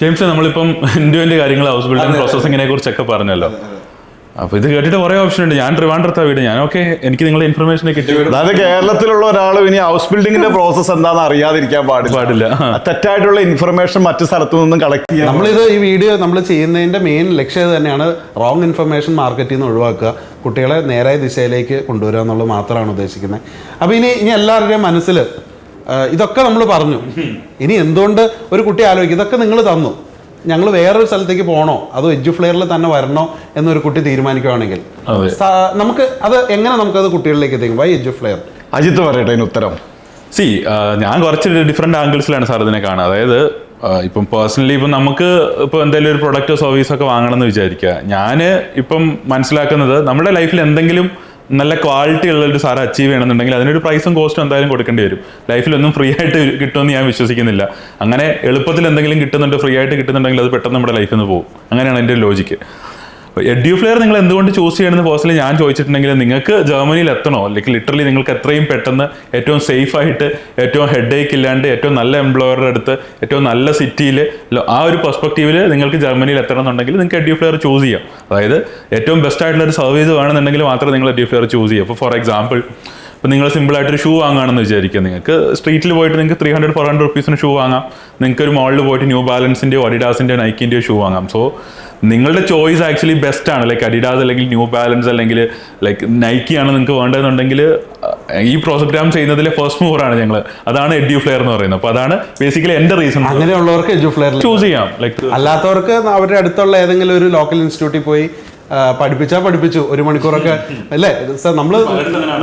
James നമ്മളിപ്പം എന്റെ കാര്യങ്ങൾ ഹൗസ് ബിൽഡിംഗ് പ്രോസസ്സിങ്ങിനെ കുറിച്ചൊക്കെ പറഞ്ഞല്ലോ. അപ്പൊ ഇത് കേട്ടിട്ട് കുറെ ഓപ്ഷൻ ഉണ്ട്. ഞാൻ ട്രിവാൻഡ്രത്താ വീട്. ഞാൻ ഓക്കെ എനിക്ക് നിങ്ങളുടെ ഇൻഫർമേഷൻ കിട്ടി. അതായത് കേരളത്തിലുള്ള ഒരാൾ ഇനി ഹൗസ് ബിൽഡിംഗിന്റെ പ്രോസസ് എന്താണെന്ന് അറിയാതിരിക്കാൻ പാടില്ല. പാടില്ല. തെറ്റായിട്ടുള്ള ഇൻഫർമേഷൻ മറ്റു സ്ഥലത്തു നിന്നും കളക്ട് ചെയ്യാം നമ്മളിത് ഈ വീഡിയോ നമ്മൾ ചെയ്യുന്നതിന്റെ മെയിൻ ലക്ഷ്യം ഇത് തന്നെയാണ്. റോങ് ഇൻഫർമേഷൻ മാർക്കറ്റിൽ നിന്ന് ഒഴിവാക്കുക. കുട്ടികളെ നേരായ ദിശയിലേക്ക് കൊണ്ടുവരിക എന്നുള്ളത് മാത്രമാണ് ഉദ്ദേശിക്കുന്നത്. അപ്പോൾ ഇനി ഇനി എല്ലാവരുടെയും മനസ്സിൽ ഇതൊക്കെ നമ്മൾ പറഞ്ഞു. ഇനി എന്തുകൊണ്ട് ഒരു കുട്ടി ആലോചിക്കും? ഇതൊക്കെ നിങ്ങൾ തന്നു. ഞങ്ങൾ വേറൊരു സ്ഥലത്തേക്ക് പോകണോ? അതോ ഫ്ലെയറിൽ തന്നെ വരണോ എന്നൊരു കുട്ടി തീരുമാനിക്കുകയാണെങ്കിൽ നമുക്ക് അത് എങ്ങനെ നമുക്കത് കുട്ടികളിലേക്ക് എത്തിക്കും? വൈ എഡ്ജു ഫ്ലെയർ അജിത്ത് പറയട്ടെ അതിന് ഉത്തരം. സി ഞാൻ കുറച്ച് ഡിഫറെന്റ് ആംഗിൾസിലാണ് സാർ ഇതിനെ കാണുക അതായത് ഇപ്പം പേഴ്സണലി ഇപ്പം നമുക്ക് ഇപ്പോൾ എന്തെങ്കിലും ഒരു പ്രൊഡക്റ്റോ സർവീസോ ഒക്കെ വാങ്ങണം എന്ന് വിചാരിക്കുക. ഞാൻ ഇപ്പം മനസ്സിലാക്കുന്നത് നമ്മുടെ ലൈഫിൽ എന്തെങ്കിലും നല്ല ക്വാളിറ്റി ഉള്ള ഒരു സാധനം അച്ചീവ് ചെയ്യണമെന്നുണ്ടെങ്കിൽ അതിനൊരു പ്രൈസും കോസ്റ്റും എന്തായാലും കൊടുക്കേണ്ടി വരും. ലൈഫിലൊന്നും ഫ്രീ ആയിട്ട് കിട്ടുമെന്ന് ഞാൻ വിശ്വസിക്കുന്നില്ല. അങ്ങനെ എളുപ്പത്തിൽ എന്തെങ്കിലും കിട്ടുന്നുണ്ട് ഫ്രീ ആയിട്ട് കിട്ടുന്നുണ്ടെങ്കിൽ അത് പെട്ടെന്ന് നമ്മുടെ ലൈഫിൽ നിന്ന് പോകും. അങ്ങനെയാണ് എന്റെ ലോജിക്ക് എഡ്യൂ ഫ്ലെയർ നിങ്ങൾ എന്തുകൊണ്ട് ചൂസ് ചെയ്യണമെന്ന് പേഴ്സണലി ഞാൻ ചോദിച്ചിട്ടുണ്ടെങ്കിൽ നിങ്ങൾക്ക് ജർമ്മനിയിൽ എത്തണോ? അല്ലെങ്കിൽ ലിറ്ററലി നിങ്ങൾക്ക് എത്രയും പെട്ടെന്ന് ഏറ്റവും സേഫ് ആയിട്ട് ഏറ്റവും ഹെഡ് ഏക്ക് ഇല്ലാണ്ട് ഏറ്റവും നല്ല എംപ്ലോയറുടെ അടുത്ത് ഏറ്റവും നല്ല സിറ്റിയിൽ ആ ഒരു പെർസ്പെക്റ്റീവിൽ നിങ്ങൾക്ക് ജർമ്മനിയിൽ എത്തണം എന്നുണ്ടെങ്കിൽ നിങ്ങൾക്ക് എഡ്യൂ ഫ്ലെയർ ചൂസ് ചെയ്യാം. അതായത് ഏറ്റവും ബെസ്റ്റ് ആയിട്ടുള്ള ഒരു സർവീസ് വേണമെന്നുണ്ടെങ്കിൽ മാത്രമേ നിങ്ങൾ എഡ്യൂ ഫ്ലെയർ ചൂസ് ചെയ്യൂ അപ്പോൾ ഫോർ എക്സാമ്പിൾ ഇപ്പോൾ നിങ്ങൾ സിമ്പിൾ ആയിട്ടൊരു ഷൂ വാങ്ങുകയാണെന്ന് വിചാരിക്കുക. നിങ്ങൾക്ക് സ്ട്രീറ്റിൽ പോയിട്ട് നിങ്ങൾക്ക് ത്രീ ഹൺഡ്രഡ് ഫോർ ഹൺഡ്രഡ് റുപ്പീസിന് ഷൂ വാങ്ങാം. നിങ്ങൾക്ക് ഒരു മോളിൽ പോയിട്ട് ന്യൂ ബാലൻസിന്റെയോ അഡിഡാസിന്റെയോ നൈക്കിന്റെയോ ഷൂ വാങ്ങാം. സോ നിങ്ങളുടെ ചോയ്സ് ആക്ച്വലി ബെസ്റ്റ് ആണ്. ലൈക്ക് അഡിഡാസ് അല്ലെങ്കിൽ ന്യൂ ബാലൻസ് അല്ലെങ്കിൽ ലൈക്ക് നൈക്കി ആണ് നിങ്ങൾക്ക് വേണ്ടതെന്നുണ്ടെങ്കിൽ ഈ പ്രോഗ്രാം ചെയ്യുന്നതിലെ ഫസ്റ്റ് മൂവർ ആണ് ഞങ്ങൾ അതാണ് എഡ്യൂ ഫ്ലെയർ എന്ന് പറയുന്നത്. അപ്പോൾ അതാണ് ബേസിക്കലി എന്റെ റീസൺ അങ്ങനെയുള്ളവർക്ക് എഡ്ജു ഫ്ലെയർ ചൂസ് ചെയ്യാം. ലൈക്ക് അല്ലാത്തവർക്ക് അവരുടെ അടുത്തുള്ള ഏതെങ്കിലും ഒരു ലോക്കൽ ഇൻസ്റ്റിറ്റ്യൂട്ടിൽ പോയി പഠിപ്പിച്ചാ പഠിപ്പിച്ചാൽ പഠിപ്പിച്ചു. ഒരു മണിക്കൂറൊക്കെ അല്ലേ? സർ നമ്മൾ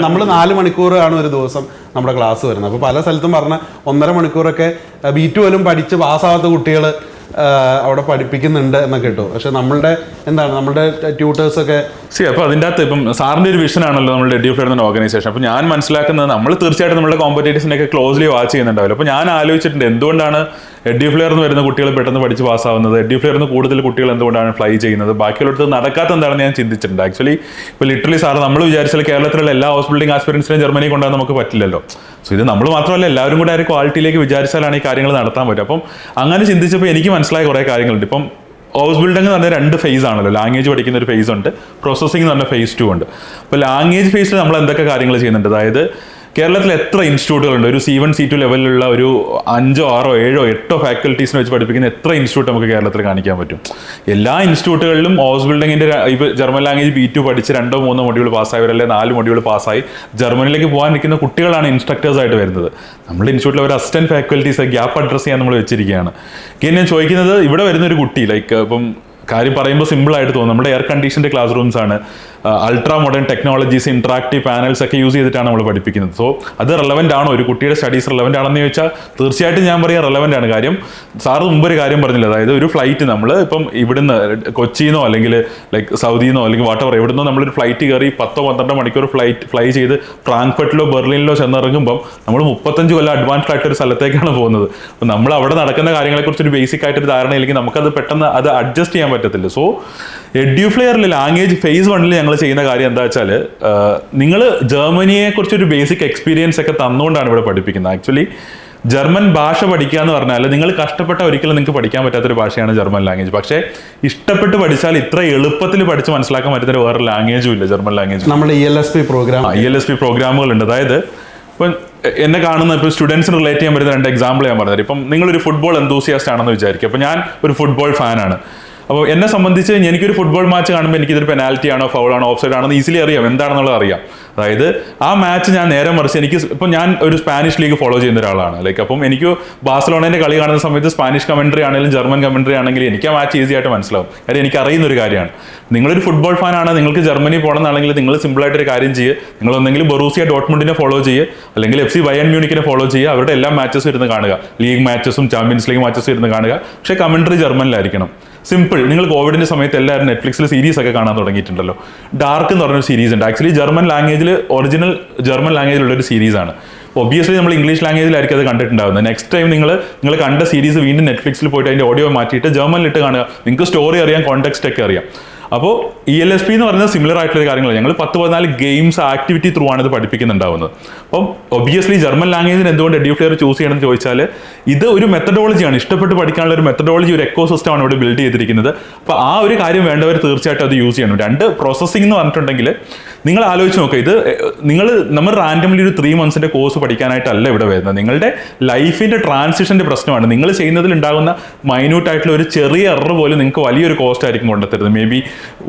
നമ്മൾ നാല് മണിക്കൂർ ആണ് ഒരു ദിവസം നമ്മുടെ ക്ലാസ് വരുന്നത്. അപ്പോൾ പല സ്ഥലത്തും പറഞ്ഞ ഒന്നര മണിക്കൂറൊക്കെ ബി ടു പോലും പഠിച്ച് പാസ്സാവാത്ത കുട്ടികൾ അവിടെ പഠിപ്പിക്കുന്നുണ്ട് എന്നൊക്കെ കേട്ടു പക്ഷെ നമ്മളുടെ എന്താണ് നമ്മളുടെ ട്യൂട്ടേഴ്സൊക്കെ സി അപ്പോൾ അതിന്റെ അകത്ത് ഇപ്പം സാറിന്റെ ഒരു നമ്മുടെ എഡ്യൂ ഫ്ലെയർ എന്ന ഓർഗനൈസേഷൻ അപ്പോൾ ഞാൻ മനസ്സിലാക്കുന്നത് നമ്മൾ തീർച്ചയായിട്ടും നമ്മുടെ കോമ്പറ്റേറ്റീവ്സിനൊക്കെ ക്ലോസ്ലി വാച്ച് ചെയ്യുന്നുണ്ടാവില്ല. അപ്പോൾ ഞാൻ ആലോചിച്ചിട്ടുണ്ട് എന്തുകൊണ്ടാണ് എഡ്യൂഫ്ലെയർ എന്ന് വരുന്ന കുട്ടികൾ പെട്ടെന്ന് പഠിച്ച് പാസ്സാവുന്നത് എഡ്യൂഫ്ലെയർ എന്ന് കൂടുതൽ കുട്ടികൾ എന്തുകൊണ്ടാണ് ഫ്ലൈ ചെയ്യുന്നത്? ബാക്കിയുള്ളടത്ത് നടക്കാത്ത എന്താണെന്ന് ഞാൻ ചിന്തിച്ചിട്ടുണ്ട്. ആക്ച്വലി ഇപ്പോൾ ലിറ്ററലി സാർ നമ്മൾ വിചാരിച്ചാൽ കേരളത്തിലുള്ള എല്ലാ ഹോസ്പിറ്റലിംഗ് ബിൽഡിംഗ് ആസ്പിറൻസിനെയും ജർമ്മനി കൊണ്ടുപോകാൻ നമുക്ക് പറ്റില്ലല്ലോ. സോ ഇത് നമ്മൾ മാത്രമല്ല എല്ലാവരും കൂടെ ആ ക്വാളിറ്റിയിലേക്ക് വിചാരിച്ചാലാണ് ഈ കാര്യങ്ങൾ നടത്താൻ പറ്റും അപ്പം അങ്ങനെ ചിന്തിച്ചപ്പോൾ എനിക്ക് മനസ്സിലായ കുറേ കാര്യങ്ങളുണ്ട്. ഇപ്പം ഹൗസ് ബിൽഡിംഗ് എന്ന് പറഞ്ഞാൽ രണ്ട് ഫേസ് ആണല്ലോ. ലാംഗ്വേജ് പഠിക്കുന്ന ഒരു ഫേസ് ഉണ്ട്. പ്രോസസ്സിംഗ് എന്ന് പറഞ്ഞ ഫേസ് ടു ഉണ്ട്. അപ്പോൾ ലാംഗ്വേജ് ഫേസിൽ നമ്മൾ എന്തൊക്കെ കാര്യങ്ങൾ ചെയ്യുന്നുണ്ട്? അതായത് കേരളത്തിൽ എത്ര ഇൻസ്റ്റിറ്റ്യൂട്ടുകളുണ്ട് ഒരു സി വൺ സി ടു ലെവലിലുള്ള ഒരു അഞ്ചോ ആറോ ഏഴോ എട്ടോ ഫാക്കൽറ്റീസിനെ വെച്ച് പഠിപ്പിക്കുന്ന എത്ര ഇൻസ്റ്റിറ്റ്യൂട്ട് നമുക്ക് കേരളത്തിൽ കാണിക്കാൻ പറ്റും? എല്ലാ ഇൻസ്റ്റിറ്റ്യൂട്ടുകളിലും ഹൗസ് ബിൽഡിങ്ങിന്റെ ഇപ്പോൾ ജർമ്മൻ ലാംഗ്വേജ് ബി ടു പഠിച്ച് രണ്ടോ മൂന്നോ മൊഡ്യൂൾ പാസ്സായവർ അല്ലെങ്കിൽ നാല് മൊഡ്യൂൾ പാസ്സായി. ജർമ്മനിലേക്ക് പോകാൻ നിൽക്കുന്ന കുട്ടികളാണ് ഇൻസ്ട്രക്ടേഴ്സ് ആയിട്ട് വരുന്നത്. നമ്മുടെ ഇൻസ്റ്റിറ്റ്യൂട്ടിലെ ഒരു അസിസ്റ്റന്റ് ഫാക്കൽറ്റീസ് ഗ്യാപ്പ് അഡ്രസ് ചെയ്യാൻ നമ്മൾ വെച്ചിരിക്കുകയാണ്. ഇനി ഞാൻ ചോദിക്കുന്നത് ഇവിടെ വരുന്ന ഒരു കുട്ടി ലൈക്ക് ഇപ്പം കാര്യം പറയുമ്പോൾ സിമ്പിൾ ആയിട്ട് തോന്നും. നമ്മുടെ എയർ കണ്ടീഷന്റെ ക്ലാസ് റൂംസ് ആണ്. Ultra modern technologies interactive panels ഒക്കെ യൂസ് ചെയ്തിട്ടാണ് നമ്മൾ പഠിപ്പിക്കുന്നത്. സോ അത് റെലവന്റ് ആണോ? ഒരു കുട്ടിയുടെ സ്റ്റഡീസ് റെലവന്റ് ആണെന്ന് ചോദിച്ചാൽ തീർച്ചയായിട്ടും ഞാൻ പറയാം റെലവന്റ് ആണ്. കാര്യം സാറ് മുമ്പ് ഒരു കാര്യം പറഞ്ഞില്ല. അതായത് ഒരു ഫ്ലൈറ്റ് നമ്മൾ ഇപ്പം ഇവിടുന്ന് കൊച്ചിന്നോ അല്ലെങ്കിൽ ലൈക്ക് സൗദിന്നോ അല്ലെങ്കിൽ വാട്ടവർ എവിടുന്നോ നമ്മളൊരു ഫ്ലൈറ്റ് കയറി പത്തോ പന്ത്രണ്ടോ മണിക്കൂർ ഫ്ലൈറ്റ് ഫ്ലൈ ചെയ്ത് ഫ്രാങ്ക്ഫർട്ടിലോ ബെർലിനിലോ ചെന്നിറങ്ങുമ്പം നമ്മൾ മുപ്പത്തഞ്ച് കൊല്ലം അഡ്വാൻസ്ഡ് ആയിട്ട് ഒരു സ്ഥലത്തേക്കാണ് പോകുന്നത്. അപ്പം നമ്മൾ അവിടെ നടക്കുന്ന കാര്യങ്ങളെക്കുറിച്ച് ഒരു ബേസിക് ആയിട്ടൊരു ധാരണയില്ലെങ്കിൽ നമുക്കത് പെട്ടെന്ന് അത് അഡ്ജസ്റ്റ് ചെയ്യാൻ പറ്റത്തില്ല. സോ എഡ്യൂഫ്ലെയറിൽ ലാംഗ്വേജ് ഫേസ് വണ്ണിൽ ഞങ്ങൾ ചെയ്യുന്ന കാര്യം എന്താ വെച്ചാൽ നിങ്ങൾ ജർമ്മനിയെ കുറിച്ച് ഒരു ബേസിക് എക്സ്പീരിയൻസ് ഒക്കെ തന്നുകൊണ്ടാണ് ഇവിടെ പഠിപ്പിക്കുന്നത്. ആക്ച്വലി ജർമ്മൻ ഭാഷ പഠിക്കുക എന്ന് പറഞ്ഞാൽ നിങ്ങൾ കഷ്ടപ്പെട്ട ഒരിക്കലും നിങ്ങൾക്ക് പഠിക്കാൻ പറ്റാത്തൊരു ഭാഷയാണ് ജർമ്മൻ ലാംഗ്വേജ് പക്ഷേ ഇഷ്ടപ്പെട്ട് പഠിച്ചാൽ ഇത്ര എളുപ്പത്തിൽ പഠിച്ച് മനസ്സിലാക്കാൻ പറ്റുന്ന വേറെ ലാംഗ്വേജും ഇല്ല ജർമ്മൻ ലാംഗ്വേജ് നമ്മുടെ E L S P program E L S P പ്രോഗ്രാമുകളുണ്ട് അതായത് ഇപ്പം എന്നെ കാണുന്ന ഇപ്പോൾ സ്റ്റുഡൻസിന് റിലേറ്റ് ചെയ്യാൻ പറ്റുന്ന രണ്ട് എക്സാമ്പിൾ ഞാൻ പറഞ്ഞത് ഇപ്പം നിങ്ങളൊരു ഫുട്ബോൾ എന്തൂസിയാസ്റ്റ് ആണെന്ന് വിചാരിക്കുക. അപ്പോൾ ഞാൻ ഒരു ഫുട്ബോൾ ഫാനാണ് അപ്പോൾ എന്നെ സംബന്ധിച്ച് എനിക്കൊരു ഫുട്ബോൾ മാച്ച് കാണുമ്പോൾ എനിക്കിതൊരു പെനാൽറ്റി ആണോ ഫൗളാണോ ഓഫ് സൈഡ് ആണോ ഈസിലി അറിയാം. എന്താണെന്നുള്ളത് അറിയാം. അതായത് ആ മാച്ച് ഞാൻ നേരെ മറിച്ച് എനിക്ക് ഇപ്പം ഞാൻ ഒരു സ്പാനിഷ് ലീഗ് ഫോളോ ചെയ്യുന്ന ഒരാളാണ്. ലൈക്ക് അപ്പം എനിക്ക് ബാഴ്സലോണേന്റെ കളി കാണുന്ന സമയത്ത് സ്പാനിഷ് കമൻട്രി ആണെങ്കിലും ജർമ്മൻ കമൻട്രി ആണെങ്കിലും എനിക്ക് ആ മാച്ച് ഈസി ആയിട്ട് മനസ്സിലാവും. കാര്യം എനിക്ക് അറിയുന്ന ഒരു കാര്യമാണ്. നിങ്ങളൊരു ഫുട്ബോൾ ഫാനാണ് നിങ്ങൾക്ക് ജർമ്മനി പോകണമെന്നാണെങ്കിൽ നിങ്ങൾ സിമ്പിളായിട്ടൊരു കാര്യം ചെയ്യുക നിങ്ങൾ ഒന്നെങ്കിലും ബൊറൂസിയ ഡോട്ട്മുണ്ടിനെ ഫോളോ ചെയ്യുക അല്ലെങ്കിൽ എഫ് സി ബയൺ മ്യൂണിക്കിനെ ഫോളോ ചെയ്യുക അവരുടെ എല്ലാ മാച്ചസും ഇരുന്ന് കാണുക. ലീഗ് മാച്ചസും ചാമ്പ്യൻസ് ലീഗ് മാച്ചസും ഇരുന്ന് കാണുക. പക്ഷേ കമൻട്രി ജർമ്മനിലായിരിക്കണം സിമ്പിൾ നിങ്ങൾ കോവിഡിന്റെ സമയത്ത് എല്ലാവരും നെറ്റ്ഫ്ലിക്സിൽ സീരീസ് ഒക്കെ കാണാൻ തുടങ്ങിയിട്ടുണ്ടല്ലോ. ഡാർക്ക് എന്ന് പറഞ്ഞൊരു സീരീസ് ഉണ്ട്. ആക്ച്വലി ജർമ്മൻ ലാംഗ്വേജിൽ ഒറിജിനൽ ജർമ്മൻ ലാംഗ്വേജിലുള്ള ഒരു സീരീസ് ആണ്. ഒബിയസ്ലി നമ്മൾ ഇംഗ്ലീഷ് ലാംഗ്വേജിലായിരിക്കും അത് കണ്ടിട്ടുണ്ടാവുന്നത്. നെക്സ്റ്റ് ടൈം നിങ്ങൾ നിങ്ങൾ കണ്ട സീരീസ് വീണ്ടും നെറ്റ്ഫ്ലിക്സിൽ പോയിട്ട് അതിന്റെ ഓഡിയോ മാറ്റിയിട്ട് ജർമ്മനിലിട്ട് കാണുക. നിങ്ങൾക്ക് സ്റ്റോറി അറിയാം കോണ്ടെക്സ്റ്റ് ഒക്കെ അറിയാം. അപ്പോൾ ഇ എൽ എസ് പി എന്ന് പറയുന്നത് സിമിലർ ആയിട്ടുള്ള കാര്യങ്ങളാണ്. ഞങ്ങൾ പത്ത് പതിനാല് ഗെയിംസ് ആക്ടിവിറ്റി ത്രൂ ആണ് ഇത് പഠിപ്പിക്കുന്നുണ്ടാവുന്നത്. അപ്പം ഒബിയസ്ലി ജർമ്മൻ ലാംഗ്വേജിന് എന്തുകൊണ്ട് എഡ്യൂഫ്ലെയർ ചൂസ് ചെയ്യണമെന്ന് ചോദിച്ചാൽ ഇത് ഒരു മെത്തഡോളജിയാണ് ഇഷ്ടപ്പെട്ട് പഠിക്കാനുള്ള ഒരു മെത്തഡോളജി ഒരു എക്കോ സിസ്റ്റമാണ് ഇവിടെ ബിൽഡ് ചെയ്തിരിക്കുന്നത്. അപ്പോൾ ആ ഒരു കാര്യം വേണ്ടവർ തീർച്ചയായിട്ടും അത് യൂസ് ചെയ്യണം. രണ്ട് പ്രോസസ്സിംഗ് എന്ന് പറഞ്ഞിട്ടുണ്ടെങ്കിൽ നിങ്ങൾ ആലോചിച്ച് നോക്കുക ഇത് നിങ്ങൾ നമ്മൾ റാൻഡംലി ഒരു ത്രീ മന്ത്സിന്റെ കോഴ്സ് പഠിക്കാനായിട്ടല്ല ഇവിടെ വരുന്നത്. നിങ്ങളുടെ ലൈഫിന്റെ ട്രാൻസിഷന്റെ പ്രശ്നമാണ്. നിങ്ങൾ ചെയ്യുന്നതിൽ ഉണ്ടാകുന്ന മൈന്യൂട്ട് ആയിട്ടുള്ള ഒരു ചെറിയ എറർ പോലും നിങ്ങൾക്ക് വലിയൊരു കോസ്റ്റ് ആയിരിക്കും കൊണ്ടെത്തരുത്. May be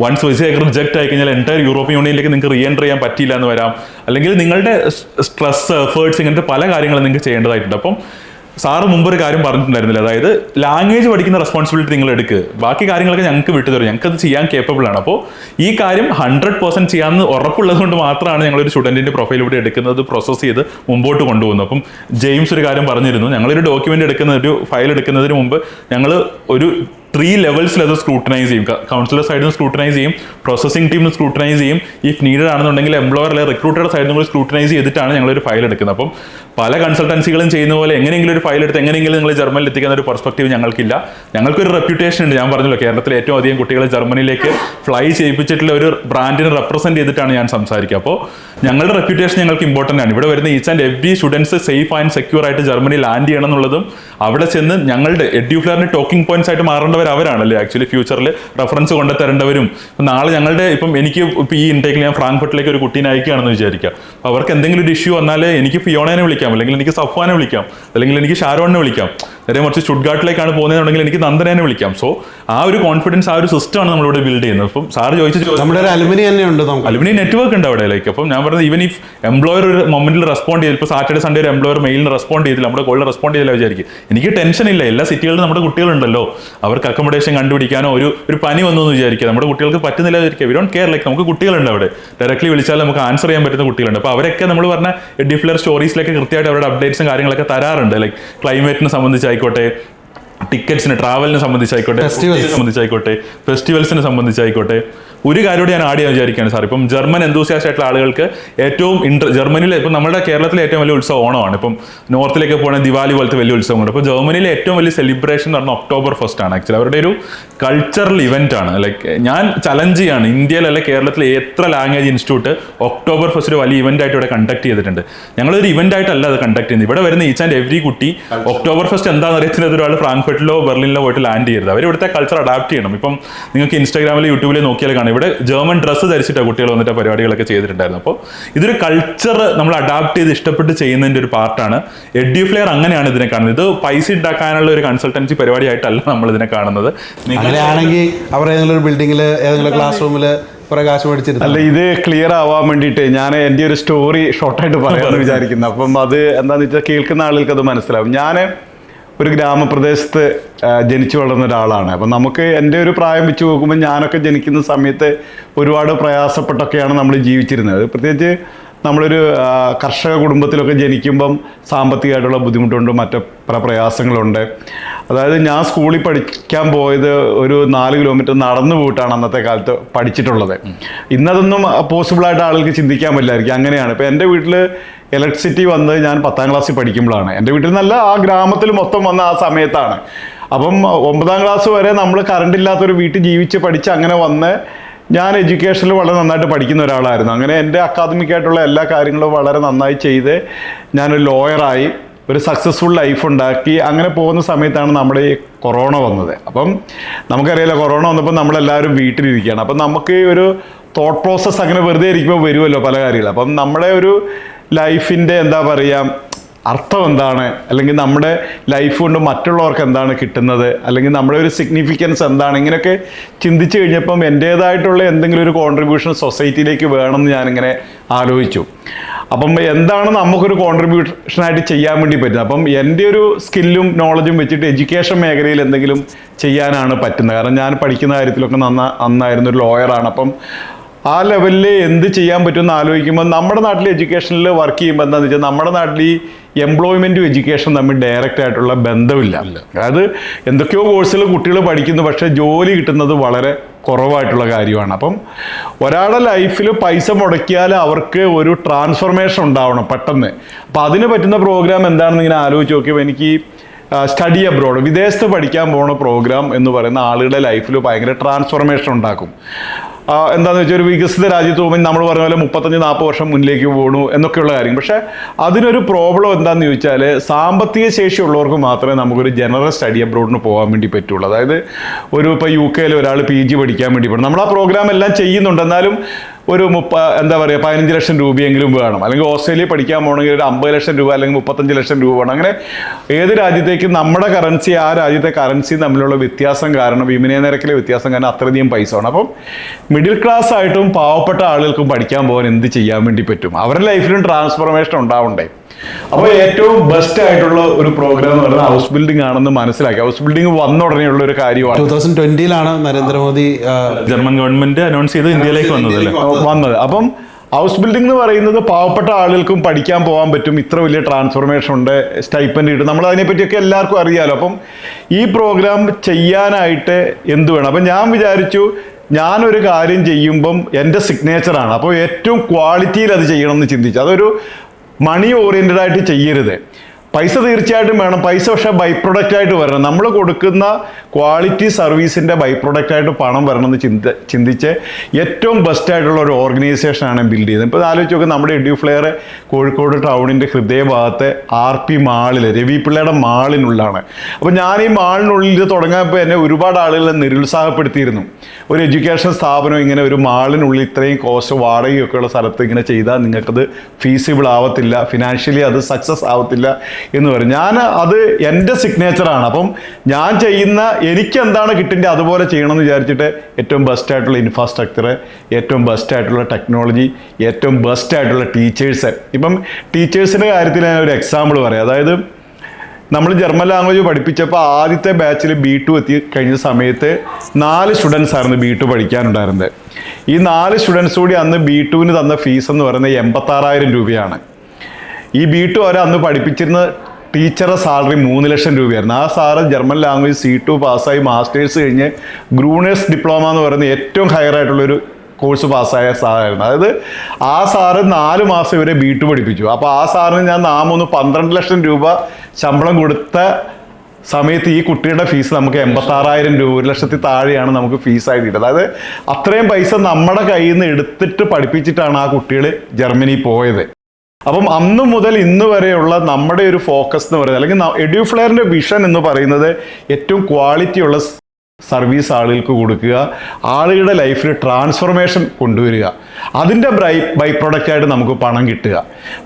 once visa reject ആയി കഴിഞ്ഞാൽ എന്റയർ യൂറോപ്യൻ യൂണിയനിലേക്ക് നിങ്ങൾക്ക് റീ എന്റർ ചെയ്യാൻ പറ്റിയില്ല എന്ന് വരാം. അല്ലെങ്കിൽ നിങ്ങളുടെ സ്ട്രെസ് എഫേർട്സ് ഇങ്ങനത്തെ പല കാര്യങ്ങളും നിങ്ങൾക്ക് ചെയ്യേണ്ടതായിട്ടുണ്ട്. അപ്പം സാറ് മുമ്പ് ഒരു കാര്യം പറഞ്ഞിട്ടുണ്ടായിരുന്നില്ല. അതായത് ലാംഗ്വേജ് പഠിക്കുന്ന റെസ്പോൺസിബിലിറ്റി നിങ്ങൾ എടുക്കുക ബാക്കി കാര്യങ്ങളൊക്കെ ഞങ്ങൾക്ക് വിട്ടുതരും ഞങ്ങൾക്ക് അത് ചെയ്യാൻ കേപ്പബിൾ ആണ്. അപ്പോൾ ഈ കാര്യം ഹൺഡ്രഡ് പെർസെന്റ് ചെയ്യാമെന്ന് ഉറപ്പുള്ളത് കൊണ്ട് മാത്രമാണ് ഞങ്ങൾ ഒരു സ്റ്റുഡന്റിന്റെ പ്രൊഫൈൽ ഇവിടെ എടുക്കുന്നത് പ്രോസസ്സ് ചെയ്ത് മുമ്പോട്ട് കൊണ്ടുപോകുന്നത്. അപ്പം ജെയിംസ് ഒരു കാര്യം പറഞ്ഞിരുന്നു. ഞങ്ങളൊരു ഡോക്യുമെന്റ് എടുക്കുന്ന ഒരു ഫയൽ എടുക്കുന്നതിന് മുമ്പ് ഞങ്ങൾ ഒരു ത്രീ ലെവൽസിൽ അത് സ്ക്രൂട്ടനൈസ് ചെയ്യും. കൗൺസിലർ സൈഡിൽ നിന്ന് സ്ക്രൂട്ടനൈസ് ചെയ്യും. പ്രോസസ്സിംഗ് ടീമിൽ സ്ക്രൂട്ടനൈസ് ചെയ്യും. ഇഫ് നീഡഡ് ആണെന്നുണ്ടെങ്കിൽ എംപ്ലോയർ അല്ലെങ്കിൽ റിക്രൂട്ടറുടെ സൈഡിൽ നിന്ന് സ്ക്രൂട്ടനൈസ് ചെയ്തിട്ടാണ് ഞങ്ങൾ ഒരു ഫയൽ എടുക്കുന്നത്. അപ്പം പല കൺസൾട്ടൻസികളും ചെയ്യുന്ന പോലെ എങ്ങനെയെങ്കിലും ഒരു ഫയൽ എടുത്ത് എങ്ങനെയെങ്കിലും നിങ്ങൾ ജർമ്മനിൽ എത്തിക്കുന്ന ഒരു പെർസ്പെക്റ്റീവ് ഞങ്ങൾക്കില്ല. ഞങ്ങൾക്കൊരു റെപ്യൂട്ടേഷൻ ഉണ്ട്. ഞാൻ പറഞ്ഞല്ലോ കേരളത്തിൽ ഏറ്റവും അധികം കുട്ടികളെ ജർമ്മനിയിലേക്ക് ഫ്ലൈ ചെയ്യിപ്പിച്ചിട്ടുള്ള ഒരു ബ്രാൻഡിനെ റെപ്രസെന്റ് ചെയ്തിട്ടാണ് ഞാൻ സംസാരിക്കുക. അപ്പോൾ ഞങ്ങളുടെ റെപ്യൂട്ടേഷൻ ഞങ്ങൾക്ക് ഇമ്പോർട്ടന്റ് ആണ്. ഇവിടെ വരുന്ന each and every students safe and secure ആയിട്ട് ജർമ്മനി ലാൻഡ് ചെയ്യണം എന്നുള്ളതും അവിടെ ചെന്ന് ഞങ്ങളുടെ എഡ്യൂഫ്ലറിന് ടോക്കിംഗ് പോയിന്റ്സ് ആയിട്ട് മാറേണ്ടവർ അവരാണല്ലേ? ആക്ച്വലി ഫ്യൂച്ചറിൽ റെഫറൻസ് കൊണ്ടുതരേണ്ടവരും. നാളെ ഞങ്ങളുടെ ഇപ്പം എനിക്ക് ഇപ്പം ഈ ഇൻടേക്കിൽ ഞാൻ ഫ്രാങ്ക്ഫർട്ടിലേക്ക് ഒരു കുട്ടീനെ അയക്കുകയാണെന്ന് വിചാരിക്കുക. അപ്പോൾ അവർക്ക് എന്തെങ്കിലും ഒരു ഇഷ്യൂ വന്നാൽ എനിക്ക് ഫിയോണേനെ വിളിക്കാം. അല്ലെങ്കിൽ എനിക്ക് സഫ്വാനെ വിളിക്കാം അല്ലെങ്കിൽ എനിക്ക് ഷാരോണിനെ വിളിക്കാം. നേരെ മറിച്ച് സ്റ്റുഡ്ഗാട്ടിലേക്കാണ് പോകുന്നതെന്നുണ്ടെങ്കിൽ എനിക്ക് നന്ദനെ വിളിക്കാം. സോ ആ ഒരു കോൺഫിഡൻസ് ആ ഒരു സിസ്റ്റം സിസ്റ്റമാണ് നമ്മളിവിടെ ബിൽഡ് ചെയ്യുന്നത്. അപ്പം സാർ ചോദിച്ചു നമ്മുടെ ഒരു അലുമിനി തന്നെ ഉണ്ട് അലുമിനി നെറ്റ്വർക്ക് ഉണ്ട് അവിടെ ലൈക്ക് അപ്പം ഞാൻ പറഞ്ഞത് ഈവൻ ഇഫ് എംപ്ലോയർ ഒരു മൊമെന്റിൽ റെസ്പോണ്ട് ചെയ്തു ഇപ്പോൾ സാറ്റർഡേ സൺഡേ ഒരു എംപ്ലോയർ മെയിലിന് റെസ്പോണ്ട് ചെയ്തില്ല നമ്മുടെ കോളിൽ റെസ്പോണ്ട് ചെയ്തില്ല വിചാരിക്കും. എനിക്ക് ടെൻഷൻ ഇല്ല. എല്ലാ സിറ്റികളിലും നമ്മുടെ കുട്ടികളുണ്ടല്ലോ. അവർക്ക് അക്കോമഡേഷൻ കണ്ടുപിടിക്കാനോ ഒരു ഒരു പനി വന്നു എന്ന് വിചാരിക്കുക. നമ്മുടെ കുട്ടികൾക്ക് പറ്റുന്നില്ല വിചാരിക്കുക. വി ഡോണ്ട് കെയർ ലൈക്ക് നമുക്ക് കുട്ടികളുണ്ട് അവിടെ. ഡയറക്ട്ലി വിളിച്ചാൽ നമുക്ക് ആൻസർ ചെയ്യാൻ പറ്റുന്ന കുട്ടികളുണ്ട്. അപ്പോൾ അവരൊക്കെ നമ്മൾ പറഞ്ഞ ഡിഫ്ലർ സ്റ്റോറീസിലൊക്കെ കൃത്യമായിട്ട് അവരുടെ അപ്ഡേറ്റ്സും കാര്യങ്ങളൊക്കെ തരാറുണ്ട്. ലൈക്ക് ക്ലൈമറ്റിനെ സംബന്ധിച്ചായിക്കോട്ടെ ടിക്കറ്റ്സിന് ട്രാവലിനെ സംബന്ധിച്ചായിക്കോട്ടെ സംബന്ധിച്ചായിക്കോട്ടെ ഫെസ്റ്റിവൽസിനെ സംബന്ധിച്ചായിക്കോട്ടെ ഒരു കാര്യം ഞാൻ ആഡ് ചെയ്യാൻ വിചാരിക്കുകയാണ് സാർ. ഇപ്പം ജർമ്മൻ ആയിട്ടുള്ള ആളുകൾക്ക് ഏറ്റവും ഇൻട്ര ജർമ്മനിയിലെ ഇപ്പം നമ്മുടെ കേരളത്തിലെ ഏറ്റവും വലിയ ഉത്സവം ഓണമാണ്. ഇപ്പം നോർത്തിലേക്ക് പോകണമെങ്കിൽ ദിവാലി പോലത്തെ വലിയ ഉത്സവമുണ്ട് അപ്പോൾ ജർമ്മനിയിലെ ഏറ്റവും വലിയ സെലിബ്രേഷൻ എന്ന് പറഞ്ഞാൽ ഒക്ടോബർ ഫസ്റ്റ് ആണ്. ആക്ച്വലി അവരുടെ ഒരു കൾച്ചറൽ ഇവന്റ് ആണ്. ലൈക്ക് ഞാൻ ചലഞ്ച് ചെയ്യാണ്. ഇന്ത്യയിൽ അല്ലെ കേരളത്തിലെ എത്ര ലാംഗ്വേജ് ഇൻസ്റ്റിറ്റ്യൂട്ട് ഒക്ടോബർ ഫസ്റ്റ് ഒരു വലിയ ഇവന്റ് ആയിട്ട് ഇവിടെ കണ്ടക്ട് ചെയ്തിട്ടുണ്ട്. ഞങ്ങളൊരു ഇവന്റ് ആയിട്ടല്ല അത് കണ്ടക്ട് ചെയ്യുന്നത്. ഇവിടെ വരുന്ന ഈച്ച് ആൻഡ് എവറി കുട്ടി ഒക്ടോബർ ഫസ്റ്റ് എന്താണെന്ന് അറിയത്തില്ല. ഒരാൾ ഫ്രാങ്ക്ഫർട്ടിലോ ബെർലിനിലോ പോയിട്ട് ലാൻഡ് ചെയ്യരുത്. അവർ ഇവിടുത്തെ കൾച്ചർ അഡാപ്റ്റ് ചെയ്യണം. ഇപ്പം നിങ്ങൾക്ക് ഇൻസ്റ്റാഗ്രാമിൽ യൂട്യൂബിൽ നോക്കിയാൽ കാണാം. ഇവിടെ ജർമ്മൻ ഡ്രസ്സ് ധരിച്ചിട്ടാണ് കുട്ടികൾ വന്നിട്ട് പരിപാടികളൊക്കെ ചെയ്തിട്ടുണ്ടായിരുന്നു അപ്പോൾ ഇതൊരു കൾച്ചർ നമ്മൾ അഡാപ്റ്റ് ചെയ്ത് ഇഷ്ടപ്പെട്ട് ചെയ്യുന്നതിന്റെ ഒരു പാർട്ടാണ് എഡ്യൂഫ്ലെയർ അങ്ങനെയാണ് ഇതിനെ കാണുന്നത്. ഇത് പൈസ ഉണ്ടാക്കാനുള്ള ഒരു കൺസൾട്ടൻസി പരിപാടിയായിട്ടല്ല നമ്മൾ ഇതിനെ കാണുന്നത്. അങ്ങനെയാണെങ്കിൽ അവർ ഏതെങ്കിലും ഒരു ബിൽഡിങ്ങിൽ ഏതെങ്കിലും ക്ലാസ് റൂമിൽ കുറെ കാശ് മേടിച്ചിരുന്നു? അല്ല ഇത് ക്ലിയർ ആവാൻ വേണ്ടിയിട്ട് ഞാൻ എന്റെ ഒരു സ്റ്റോറി ഷോർട്ടായിട്ട് പറയാമെന്ന് വിചാരിക്കുന്നു. അപ്പം അത് എന്താണെന്ന് വെച്ചാൽ കേൾക്കുന്ന ആളുകൾക്ക് അത് മനസ്സിലാവും. ഞാൻ ഒരു ഗ്രാമപ്രദേശത്ത് ജനിച്ചു വളർന്ന ഒരാളാണ്. അപ്പം നമുക്ക് എന്റെ ഒരു പ്രായം വെച്ച് നോക്കുമ്പോൾ ഞാനൊക്കെ ജനിക്കുന്ന സമയത്ത് ഒരുപാട് പ്രയാസപ്പെട്ടൊക്കെയാണ് നമ്മൾ ജീവിച്ചിരുന്നത്. പ്രത്യേകിച്ച് നമ്മളൊരു കർഷക കുടുംബത്തിലൊക്കെ ജനിക്കുമ്പം സാമ്പത്തികമായിട്ടുള്ള ബുദ്ധിമുട്ടുണ്ട് മറ്റു പല പ്രയാസങ്ങളുണ്ട്. അതായത് ഞാൻ സ്കൂളിൽ പഠിക്കാൻ പോയത് ഒരു നാല് കിലോമീറ്റർ നടന്നു പോയിട്ടാണ് അന്നത്തെ കാലത്ത് പഠിച്ചിട്ടുള്ളത്. ഇന്നതൊന്നും പോസിബിളായിട്ട് ആളുകൾക്ക് ചിന്തിക്കാൻ പറ്റില്ലായിരിക്കും. അങ്ങനെയാണ്. ഇപ്പം എന്റെ വീട്ടിൽ ഇലക്ട്രിസിറ്റി വന്നത് ഞാൻ പത്താം ക്ലാസ്സിൽ പഠിക്കുമ്പോഴാണ്. എന്റെ വീട്ടിൽ നല്ല ആ ഗ്രാമത്തിൽ മൊത്തം വന്ന ആ സമയത്താണ്. അപ്പം ഒമ്പതാം ക്ലാസ് വരെ നമ്മൾ കറണ്ട് ഇല്ലാത്തൊരു വീട്ടിൽ ജീവിച്ച് പഠിച്ച് അങ്ങനെ വന്ന് ഞാൻ എഡ്യൂക്കേഷനിൽ വളരെ നന്നായിട്ട് പഠിക്കുന്ന ഒരാളായിരുന്നു. അങ്ങനെ എന്റെ അക്കാദമിക് ആയിട്ടുള്ള എല്ലാ കാര്യങ്ങളും വളരെ നന്നായി ചെയ്ത് ഞാനൊരു ലോയറായി ഒരു സക്സസ്ഫുൾ ലൈഫ് ഉണ്ടാക്കി. അങ്ങനെ പോകുന്ന സമയത്താണ് നമ്മുടെ ഈ കൊറോണ വന്നത്. അപ്പം നമുക്കറിയാലോ കൊറോണ വന്നപ്പോൾ നമ്മളെല്ലാവരും വീട്ടിലിരിക്കുകയാണ്. അപ്പം നമുക്ക് ഒരു തോട്ട് പ്രോസസ്സ് അങ്ങനെ വെറുതെ ഇരിക്കുമ്പോൾ വരുമല്ലോ പല കാര്യങ്ങളും. അപ്പം നമ്മുടെ ഒരു ലൈഫിന്റെ എന്താ പറയുക അർത്ഥം എന്താണ്? അല്ലെങ്കിൽ നമ്മുടെ ലൈഫ് കൊണ്ട് മറ്റുള്ളവർക്ക് എന്താണ് കിട്ടുന്നത്? അല്ലെങ്കിൽ നമ്മുടെ ഒരു സിഗ്നിഫിക്കൻസ് എന്താണ്? ഇങ്ങനെയൊക്കെ ചിന്തിച്ചു കഴിഞ്ഞപ്പം എന്റേതായിട്ടുള്ള എന്തെങ്കിലും ഒരു കോൺട്രിബ്യൂഷൻ സൊസൈറ്റിയിലേക്ക് വേണമെന്ന് ഞാനിങ്ങനെ ആലോചിച്ചു. അപ്പം എന്താണ് നമുക്കൊരു കോൺട്രിബ്യൂഷനായിട്ട് ചെയ്യാൻ വേണ്ടി പറ്റുന്നത്? അപ്പം എന്റെ ഒരു സ്കില്ലും നോളജും വെച്ചിട്ട് എഡ്യൂക്കേഷൻ മേഖലയിൽ എന്തെങ്കിലും ചെയ്യാനാണ് പറ്റുന്നത്. കാരണം ഞാൻ പഠിക്കുന്ന കാര്യത്തിലൊക്കെ നന്നാ നന്നായിരുന്നൊരു ലോയറാണ് അപ്പം ആ ലെവലിൽ എന്ത് ചെയ്യാൻ പറ്റുമെന്ന് ആലോചിക്കുമ്പോൾ നമ്മുടെ നാട്ടിൽ എഡ്യൂക്കേഷനിൽ വർക്ക് ചെയ്യുമ്പോൾ എന്താണെന്ന് വെച്ചാൽ നമ്മുടെ നാട്ടിൽ ഈ എംപ്ലോയ്മെന്റും എഡ്യൂക്കേഷനും തമ്മിൽ ഡയറക്റ്റ് ആയിട്ടുള്ള ബന്ധമില്ല. അതായത് എന്തൊക്കെയോ കോഴ്സുകൾ കുട്ടികൾ പഠിക്കുന്നു പക്ഷേ ജോലി കിട്ടുന്നത് വളരെ കുറവായിട്ടുള്ള കാര്യമാണ്. അപ്പം ഒരാളുടെ ലൈഫിൽ പൈസ മുടക്കിയാൽ അവർക്ക് ഒരു ട്രാൻസ്ഫർമേഷൻ ഉണ്ടാവണം പെട്ടെന്ന്. അപ്പം അതിന് പറ്റുന്ന പ്രോഗ്രാം എന്താണെന്ന് ഇങ്ങനെ ആലോചിച്ച് നോക്കിയപ്പോൾ എനിക്ക് സ്റ്റഡി അബ്രോഡ് വിദേശത്ത് പഠിക്കാൻ പോകുന്ന പ്രോഗ്രാം എന്ന് പറയുന്ന ആളുകളുടെ ലൈഫിൽ ഭയങ്കര ട്രാൻസ്ഫോർമേഷൻ ഉണ്ടാക്കും. ആ, എന്താന്ന് വെച്ചാൽ ഒരു വികസിത രാജ്യത്ത് പോകുമ്പോൾ നമ്മൾ പറഞ്ഞ പോലെ മുപ്പത്തഞ്ച് നാൽപ്പത് വർഷം മുന്നിലേക്ക് പോകണു എന്നൊക്കെയുള്ള കാര്യം. പക്ഷേ അതിനൊരു പ്രോബ്ലം എന്താണെന്ന് ചോദിച്ചാൽ സാമ്പത്തിക ശേഷി ഉള്ളവർക്ക് മാത്രമേ നമുക്കൊരു ജനറൽ സ്റ്റഡി അബ്രോഡിന് പോകാൻ വേണ്ടി പറ്റുള്ളൂ. അതായത് ഒരു ഇപ്പോൾ യു കെയിൽ ഒരാൾ പി ജി പഠിക്കാൻ വേണ്ടി പോകണം നമ്മൾ ആ പ്രോഗ്രാം എല്ലാം ചെയ്യുന്നുണ്ട്. എന്നാലും ഒരു മുപ്പ എന്താ പറയുക പതിനഞ്ച് ലക്ഷം രൂപയെങ്കിലും വേണം. അല്ലെങ്കിൽ ഓസ്ട്രേലിയ പഠിക്കാൻ പോകണമെങ്കിൽ ഒരു അമ്പത് ലക്ഷം രൂപ അല്ലെങ്കിൽ മുപ്പത്തഞ്ച് ലക്ഷം രൂപ വേണം. അങ്ങനെ ഏത് രാജ്യത്തേക്കും നമ്മുടെ കറൻസി ആ രാജ്യത്തെ കറൻസി തമ്മിലുള്ള വ്യത്യാസം കാരണം വിനിമയ നിരക്കിലെ വ്യത്യാസം കാരണം അത്രയധികം പൈസ വേണം. അപ്പം മിഡിൽ ക്ലാസ് ആയിട്ടും പാവപ്പെട്ട ആളുകൾക്കും പഠിക്കാൻ പോകാൻ എന്ത് ചെയ്യാൻ വേണ്ടി പറ്റും? അവരുടെ ലൈഫിലും ട്രാൻസ്ഫോർമേഷൻ ഉണ്ടാവണ്ടേ? അപ്പോൾ ഏറ്റവും ബെസ്റ്റ് ആയിട്ടുള്ള ഒരു പ്രോഗ്രാം എന്ന് പറയുന്നത് ഹൗസ് ബിൽഡിംഗ് ആണെന്ന് മനസ്സിലാക്കി. ഹൗസ് ബിൽഡിംഗ് വന്ന ഉടനെയുള്ള ഒരു കാര്യമാണ്. ടൂ തൗസൻഡ് ട്വന്റിയിലാണ് നരേന്ദ്രമോദി ജർമ്മൻ ഗവൺമെന്റ് അനൗൺസ് ചെയ്ത് ഇന്ത്യയിലേക്ക് വന്നത് അല്ലേ? വന്നത്. അപ്പം ഹൗസ് ബിൽഡിംഗ് എന്ന് പറയുന്നത് പാവപ്പെട്ട ആളുകൾക്കും പഠിക്കാൻ പോകാൻ പറ്റും. ഇത്ര വലിയ ട്രാൻസ്ഫോർമേഷൻ ഉണ്ട് സ്റ്റൈപ്പൻഡ് കിട്ടും. നമ്മൾ അതിനെ പറ്റിയൊക്കെ എല്ലാവർക്കും അറിയാലോ. അപ്പം ഈ പ്രോഗ്രാം ചെയ്യാനായിട്ട് എന്ത് വേണം? അപ്പം ഞാൻ വിചാരിച്ചു ഞാനൊരു കാര്യം ചെയ്യുമ്പം എന്റെ സിഗ്നേച്ചറാണ് അപ്പോൾ ഏറ്റവും ക്വാളിറ്റിയിൽ അത് ചെയ്യണം എന്ന് ചിന്തിച്ചു. അതൊരു മണി ഓറിയന്റഡ് ആയിട്ട് ചെയ്യരുത്. പൈസ തീർച്ചയായിട്ടും വേണം. പൈസ പക്ഷെ ബൈ പ്രൊഡക്റ്റ് ആയിട്ട് വരണം. നമ്മൾ കൊടുക്കുന്ന ക്വാളിറ്റി സർവീസിന്റെ ബൈ പ്രൊഡക്റ്റ് ആയിട്ട് പണം വരണം എന്ന് ചിന്ത ചിന്തിച്ച് ഏറ്റവും ബെസ്റ്റ് ആയിട്ടുള്ള ഒരു ഓർഗനൈസേഷനാണ് ബിൽഡ് ചെയ്തത് ഇപ്പോൾ ആലോചിച്ച് നോക്കുക നമ്മുടെ എഡ്യൂ ഫ്ലെയർ കോഴിക്കോട് ടൗണിന്റെ ഹൃദയഭാഗത്തെ ആർ പി മാളിൽ രവി പിള്ളയുടെ മാളിനുള്ളാണ്. അപ്പോൾ ഞാൻ ഈ മാളിനുള്ളിൽ തുടങ്ങിയപ്പോൾ എന്നെ ഒരുപാട് ആളുകളെ നിരുത്സാഹപ്പെടുത്തിയിരുന്നു. ഒരു എഡ്യൂക്കേഷൻ സ്ഥാപനം ഇങ്ങനെ ഒരു മാളിനുള്ളിൽ ഇത്രയും കോസ്റ്റ് വാടകയൊക്കെയുള്ള സ്ഥലത്ത് ഇങ്ങനെ ചെയ്താൽ നിങ്ങൾക്കത് ഫീസിബിൾ ആവത്തില്ല. ഫിനാൻഷ്യലി അത് സക്സസ് ആവത്തില്ല. എന്ന് പറയും. ഞാൻ അത് എന്റെ സിഗ്നേച്ചറാണ് അപ്പം ഞാൻ ചെയ്യുന്ന എനിക്ക് എന്താണ് കിട്ടിന്റെ അതുപോലെ ചെയ്യണമെന്ന് വിചാരിച്ചിട്ട് ഏറ്റവും ബെസ്റ്റ് ആയിട്ടുള്ള ഇൻഫ്രാസ്ട്രക്ചർ ഏറ്റവും ബെസ്റ്റ് ആയിട്ടുള്ള ടെക്നോളജി ഏറ്റവും ബെസ്റ്റ് ആയിട്ടുള്ള ടീച്ചേഴ്സ് ഇപ്പം ടീച്ചേഴ്സിന്റെ കാര്യത്തിൽ ഞാൻ ഒരു എക്സാമ്പിൾ പറയാം. അതായത് നമ്മൾ ജർമ്മൻ ലാംഗ്വേജ് പഠിപ്പിച്ചപ്പോൾ ആദ്യത്തെ ബാച്ചിൽ ബി ടു എത്തി കഴിഞ്ഞ സമയത്ത് നാല് സ്റ്റുഡൻസ് ആയിരുന്നു ബി ടു പഠിക്കാനുണ്ടായിരുന്നത്. ഈ നാല് സ്റ്റുഡൻസ് കൂടി അന്ന് ബി ടുവിന് തന്ന ഫീസ് എന്ന് പറയുന്നത് എൺപത്താറായിരം രൂപയാണ്. ഈ ബി ടു വരെ അന്ന് പഠിപ്പിച്ചിരുന്ന ടീച്ചറുടെ സാലറി മൂന്ന് ലക്ഷം രൂപയായിരുന്നു. ആ sir German language C two പാസ്സായി മാസ്റ്റേഴ്സ് കഴിഞ്ഞ് ഗ്രൂണേഴ്സ് ഡിപ്ലോമ എന്ന് പറയുന്ന ഏറ്റവും ഹയർ ആയിട്ടുള്ളൊരു കോഴ്സ് പാസ്സായ സാറായിരുന്നു. അതായത് ആ സാറ് നാല് മാസം ഇവരെ ബി ടു പഠിപ്പിച്ചു. അപ്പോൾ ആ സാറിന് ഞാൻ നാമൊന്ന് പന്ത്രണ്ട് ലക്ഷം രൂപ ശമ്പളം കൊടുത്ത സമയത്ത് ഈ കുട്ടിയുടെ ഫീസ് നമുക്ക് എൺപത്താറായിരം രൂപ ഒരു ലക്ഷത്തി താഴെയാണ് നമുക്ക് ഫീസായിട്ട് കിട്ടുന്നത്. അതായത് അത്രയും പൈസ നമ്മുടെ കയ്യിൽ നിന്ന് എടുത്തിട്ട് പഠിപ്പിച്ചിട്ടാണ് ആ കുട്ടികൾ ജർമ്മനി പോയത്. അപ്പം അന്ന് മുതൽ ഇന്ന് വരെയുള്ള നമ്മുടെ ഒരു ഫോക്കസ് എന്ന് പറയുന്നത് അല്ലെങ്കിൽ എഡ്യൂഫ്ലെയറിന്റെ വിഷൻ എന്ന് പറയുന്നത് ഏറ്റവും ക്വാളിറ്റിയുള്ള സർവീസ് ആളുകൾക്ക് കൊടുക്കുക ആളുകളുടെ ലൈഫിൽ ട്രാൻസ്ഫോർമേഷൻ കൊണ്ടുവരിക. അതിന്റെ ബ്രൈ ബൈ പ്രൊഡക്റ്റായിട്ട് നമുക്ക് പണം കിട്ടുക.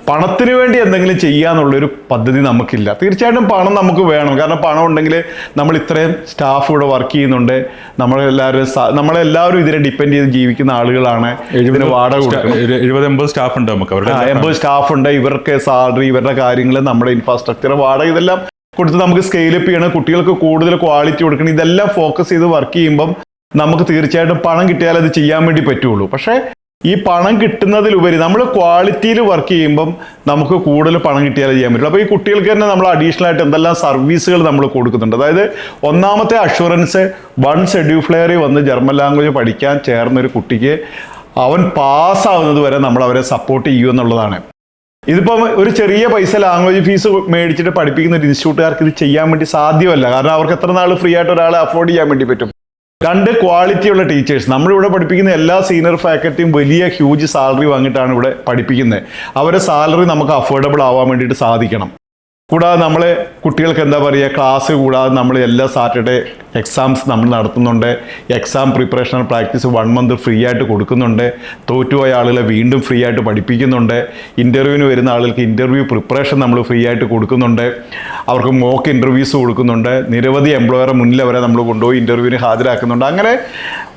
പണത്തിന് വേണ്ടി എന്തെങ്കിലും ചെയ്യാന്നുള്ളൊരു പദ്ധതി നമുക്കില്ല. തീർച്ചയായിട്ടും പണം നമുക്ക് വേണം. കാരണം പണം ഉണ്ടെങ്കിൽ നമ്മൾ ഇത്രയും സ്റ്റാഫ് ഇവിടെ വർക്ക് ചെയ്യുന്നുണ്ട്. നമ്മളെല്ലാവരും നമ്മളെല്ലാവരും ഇതിനെ ഡിപ്പെൻഡ് ചെയ്ത് ജീവിക്കുന്ന ആളുകളാണ്. ഇതിന് വാടക കൊടുക്കുന്നത് എഴുപത് എൺപത് സ്റ്റാഫ് ഉണ്ട് നമുക്ക്. അവരുടെ എൺപത് സ്റ്റാഫ് ഉണ്ട്. ഇവർക്ക് സാലറി ഇവരുടെ കാര്യങ്ങൾ നമ്മുടെ ഇൻഫ്രാസ്ട്രക്ചർ വാടക ഇതെല്ലാം കൊടുത്ത് നമുക്ക് സ്കെയിൽ അപ്പ് ചെയ്യണം. കുട്ടികൾക്ക് കൂടുതൽ ക്വാളിറ്റി കൊടുക്കണം. ഇതെല്ലാം ഫോക്കസ് ചെയ്ത് വർക്ക് ചെയ്യുമ്പം നമുക്ക് തീർച്ചയായിട്ടും പണം കിട്ടിയാൽ അത് ചെയ്യാൻ വേണ്ടി പറ്റുള്ളൂ. പക്ഷേ ഈ പണം കിട്ടുന്നതിലുപരി നമ്മൾ ക്വാളിറ്റിയിൽ വർക്ക് ചെയ്യുമ്പം നമുക്ക് കൂടുതൽ പണം കിട്ടിയാലേ ചെയ്യാൻ പറ്റുള്ളൂ. അപ്പോൾ ഈ കുട്ടികൾക്ക് തന്നെ നമ്മൾ അഡീഷണൽ ആയിട്ട് എന്തെല്ലാം സർവീസുകൾ നമ്മൾ കൊടുക്കുന്നുണ്ട്. അതായത് ഒന്നാമത്തെ അഷുറൻസ് വൺ ഷെഡ്യൂ ഫ്ലെയറിൽ വന്ന് ജർമ്മൻ ലാംഗ്വേജ് പഠിക്കാൻ ചേർന്ന ഒരു കുട്ടിക്ക് അവൻ പാസ്സാവുന്നത് വരെ നമ്മൾ അവരെ സപ്പോർട്ട് ചെയ്യൂ എന്നുള്ളതാണ് ഇതിപ്പം ഒരു ചെറിയ പൈസ ലാംഗ്വേജ് ഫീസ് മേടിച്ചിട്ട് പഠിപ്പിക്കുന്ന ഒരു ഇൻസ്റ്റിറ്റ്യൂട്ടുകാർക്ക് ഇത് ചെയ്യാൻ വേണ്ടി സാധ്യമല്ല. കാരണം അവർക്ക് എത്ര നാൾ ഫ്രീ ആയിട്ട് ഒരാളെ അഫോർഡ് ചെയ്യാൻ വേണ്ടി പറ്റും. രണ്ട് ക്വാളിറ്റിയുള്ള ടീച്ചേഴ്സ് നമ്മളിവിടെ പഠിപ്പിക്കുന്ന എല്ലാ സീനിയർ ഫാക്കൽറ്റിയും വലിയ ഹ്യൂജ് സാലറി വാങ്ങിയിട്ടാണ് ഇവിടെ പഠിപ്പിക്കുന്നത്. അവരുടെ സാലറി നമുക്ക് അഫോർഡബിൾ ആവാൻ വേണ്ടിയിട്ട് സാധിക്കണം. കൂടാതെ നമ്മളെ കുട്ടികൾക്ക് എന്താ പറയുക ക്ലാസ് കൂടാതെ നമ്മൾ എല്ലാ സാറ്റർഡേ എക്സാംസ് നമ്മൾ നടത്തുന്നുണ്ട്. Exam preparation practice one month free ആയിട്ട് കൊടുക്കുന്നുണ്ട്. തോറ്റുപോയ ആളുകളെ വീണ്ടും ഫ്രീ ആയിട്ട് പഠിപ്പിക്കുന്നുണ്ട്. ഇന്റർവ്യൂവിന് വരുന്ന ആളുകൾക്ക് ഇന്റർവ്യൂ പ്രിപ്പറേഷൻ നമ്മൾ ഫ്രീ ആയിട്ട് കൊടുക്കുന്നുണ്ട്. അവർക്ക് മോക്ക് ഇന്റർവ്യൂസ് കൊടുക്കുന്നുണ്ട്. നിരവധി എംപ്ലോയറെ മുന്നിൽ അവരെ നമ്മൾ കൊണ്ടുപോയി ഇന്റർവ്യൂവിന് ഹാജരാക്കുന്നുണ്ട്. അങ്ങനെ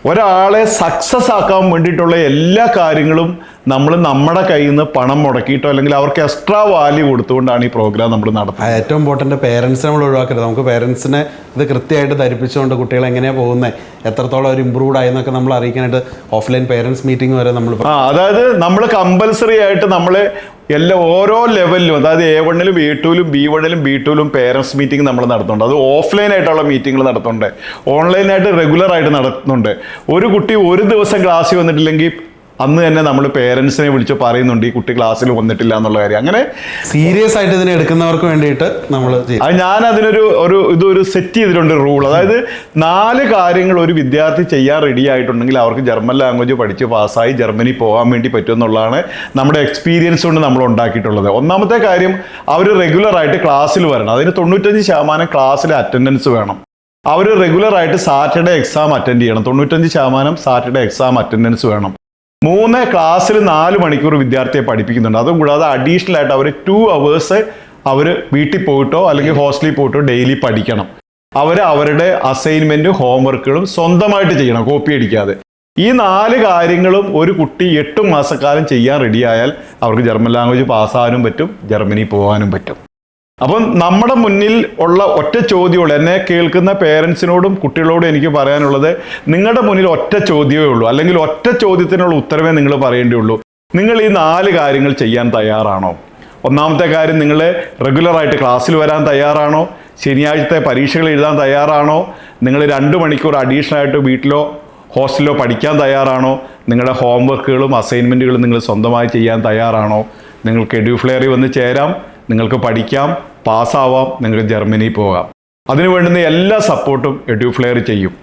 ഒരാളെ സക്സസ് ആക്കാൻ വേണ്ടിയിട്ടുള്ള എല്ലാ കാര്യങ്ങളും നമ്മൾ നമ്മുടെ കയ്യിൽ നിന്ന് പണം മുടക്കിയിട്ടോ അല്ലെങ്കിൽ അവർക്ക് എക്സ്ട്രാ വാല്യൂ കൊടുത്തുകൊണ്ടാണ് ഈ പ്രോഗ്രാം നമ്മൾ നടത്തുന്നത്. ഏറ്റവും ഇമ്പോർട്ടന്റ് പേരൻസിനെ നമ്മൾ ഒഴിവാക്കരുത്. നമുക്ക് പേരൻസിനെ ഇത് കൃത്യമായിട്ട് ധരിപ്പിച്ചുകൊണ്ട് കുട്ടികൾ എങ്ങനെയാണ് പോകുന്നത് എത്രത്തോളം അവർ ഇമ്പ്രൂവ്ഡ് ആയി എന്നൊക്കെ നമ്മൾ അറിയിക്കാനായിട്ട് ഓഫ്ലൈൻ പേരൻസ് മീറ്റിംഗ് വരെ നമ്മൾ ആ അതായത് നമ്മൾ കമ്പൽസറി ആയിട്ട് നമ്മൾ എല്ലാ ഓരോ ലെവലിലും അതായത് എ വണ്ണിലും എ ടുവിലും ബി വണ്ണിലും ബി ടുവിലും പേരൻസ് മീറ്റിംഗ് നമ്മൾ നടത്തുന്നുണ്ട്. അത് ഓഫ്ലൈൻ ആയിട്ടുള്ള മീറ്റിംഗ് നടത്തുന്നുണ്ട്. ഓൺലൈനായിട്ട് റെഗുലർ ആയിട്ട് നടത്തുന്നുണ്ട്. ഒരു കുട്ടി ഒരു ദിവസം ക്ലാസ്സിൽ വന്നിട്ടില്ലെങ്കിൽ അന്ന് തന്നെ നമ്മൾ പേരൻസിനെ വിളിച്ച് പറയുന്നുണ്ട് ഈ കുട്ടി ക്ലാസ്സിൽ വന്നിട്ടില്ല എന്നുള്ള കാര്യം. അങ്ങനെ സീരിയസ് ആയിട്ട് ഇതിനെ എടുക്കുന്നവർക്ക് വേണ്ടിയിട്ട് നമ്മൾ അത് ഞാൻ അതിനൊരു ഒരു ഇതൊരു സെറ്റ് ചെയ്തിട്ടുണ്ട് റൂൾ അതായത് നാല് കാര്യങ്ങൾ ഒരു വിദ്യാർത്ഥി ചെയ്യാൻ റെഡി ആയിട്ടുണ്ടെങ്കിൽ അവർക്ക് ജർമ്മൻ ലാംഗ്വേജ് പഠിച്ച് പാസ്സായി ജർമ്മനി പോകാൻ വേണ്ടി പറ്റും എന്നുള്ളതാണ് നമ്മുടെ എക്സ്പീരിയൻസ് കൊണ്ട് നമ്മൾ ഉണ്ടാക്കിയിട്ടുള്ളത്. ഒന്നാമത്തെ കാര്യം അവർ റെഗുലർ ആയിട്ട് ക്ലാസ്സിൽ വരണം. അതിന് തൊണ്ണൂറ്റഞ്ച് ശതമാനം ക്ലാസ്സിൽ അറ്റൻഡൻസ് വേണം. അവർ റെഗുലർ ആയിട്ട് സാറ്റർഡേ എക്സാം അറ്റൻഡ് ചെയ്യണം. തൊണ്ണൂറ്റഞ്ച് ശതമാനം സാറ്റർഡേ എക്സാം അറ്റൻഡൻസ് വേണം. മൂന്ന് ക്ലാസ്സിൽ നാല് മണിക്കൂർ വിദ്യാർത്ഥിയെ പഠിപ്പിക്കുന്നുണ്ട്. അതുകൂടാതെ അഡീഷണൽ ആയിട്ട് അവർ ടു അവേഴ്സ് അവർ വീട്ടിൽ പോയിട്ടോ അല്ലെങ്കിൽ ഹോസ്റ്റലിൽ പോയിട്ടോ ഡെയിലി പഠിക്കണം. അവർ അവരുടെ അസൈൻമെന്റും ഹോംവർക്കുകളും സ്വന്തമായിട്ട് ചെയ്യണം കോപ്പി അടിക്കാതെ. ഈ നാല് കാര്യങ്ങളും ഒരു കുട്ടി എട്ട് മാസക്കാലം ചെയ്യാൻ റെഡിയായാൽ അവർക്ക് ജർമ്മൻ ലാംഗ്വേജ് പാസ്സാകാനും പറ്റും ജർമ്മനി പോകാനും പറ്റും. അപ്പം നമ്മുടെ മുന്നിൽ ഉള്ള ഒറ്റ ചോദ്യമുള്ളൂ. എന്നെ കേൾക്കുന്ന പേരൻസിനോടും കുട്ടികളോടും എനിക്ക് പറയാനുള്ളത് നിങ്ങളുടെ മുന്നിൽ ഒറ്റ ചോദ്യമേ ഉള്ളൂ. അല്ലെങ്കിൽ ഒറ്റ ചോദ്യത്തിനുള്ള ഉത്തരവേ നിങ്ങൾ പറയേണ്ടിയുള്ളൂ. നിങ്ങൾ ഈ നാല് കാര്യങ്ങൾ ചെയ്യാൻ തയ്യാറാണോ? ഒന്നാമത്തെ കാര്യം നിങ്ങൾ റെഗുലറായിട്ട് ക്ലാസ്സിൽ വരാൻ തയ്യാറാണോ? ശനിയാഴ്ചത്തെ പരീക്ഷകൾ എഴുതാൻ തയ്യാറാണോ? നിങ്ങൾ രണ്ട് മണിക്കൂർ അഡീഷണൽ ആയിട്ട് വീട്ടിലോ ഹോസ്റ്റലിലോ പഠിക്കാൻ തയ്യാറാണോ? നിങ്ങളുടെ ഹോംവർക്കുകളും അസൈൻമെന്റുകളും നിങ്ങൾ സ്വന്തമായി ചെയ്യാൻ തയ്യാറാണോ? നിങ്ങൾക്ക് എഡ്യൂഫ്ലെയറിൽ വന്ന് ചേരാം. നിങ്ങൾക്ക് പഠിക്കാം. പാസ്സാവാം. നിങ്ങൾക്ക് ജർമ്മനി പോകാം. അതിനു വേണ്ടുന്ന എല്ലാ സപ്പോർട്ടും എഡ്യൂഫ്ലെയർ ചെയ്യും.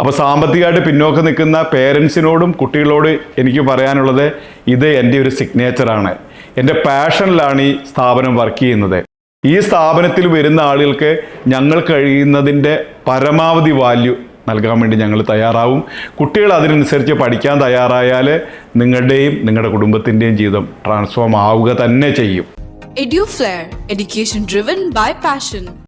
അപ്പോൾ സാമ്പത്തികമായിട്ട് പിന്നോക്കം നിൽക്കുന്ന പേരൻസിനോടും കുട്ടികളോട് എനിക്ക് പറയാനുള്ളത് ഇത് എന്റെ ഒരു സിഗ്നേച്ചറാണ് എന്റെ പാഷനിലാണ് ഈ സ്ഥാപനം വർക്ക് ചെയ്യുന്നത്. ഈ സ്ഥാപനത്തിൽ വരുന്ന ആളുകൾക്ക് ഞങ്ങൾ കഴിയുന്നതിന്റെ പരമാവധി വാല്യൂ നൽകാൻ വേണ്ടി ഞങ്ങൾ തയ്യാറാവും. കുട്ടികൾ അതിനനുസരിച്ച് പഠിക്കാൻ തയ്യാറായാൽ നിങ്ങളുടെയും നിങ്ങളുടെ കുടുംബത്തിന്റെയും ജീവിതം ട്രാൻസ്ഫോം ആവുക തന്നെ ചെയ്യും. EduFlair, education driven by passion.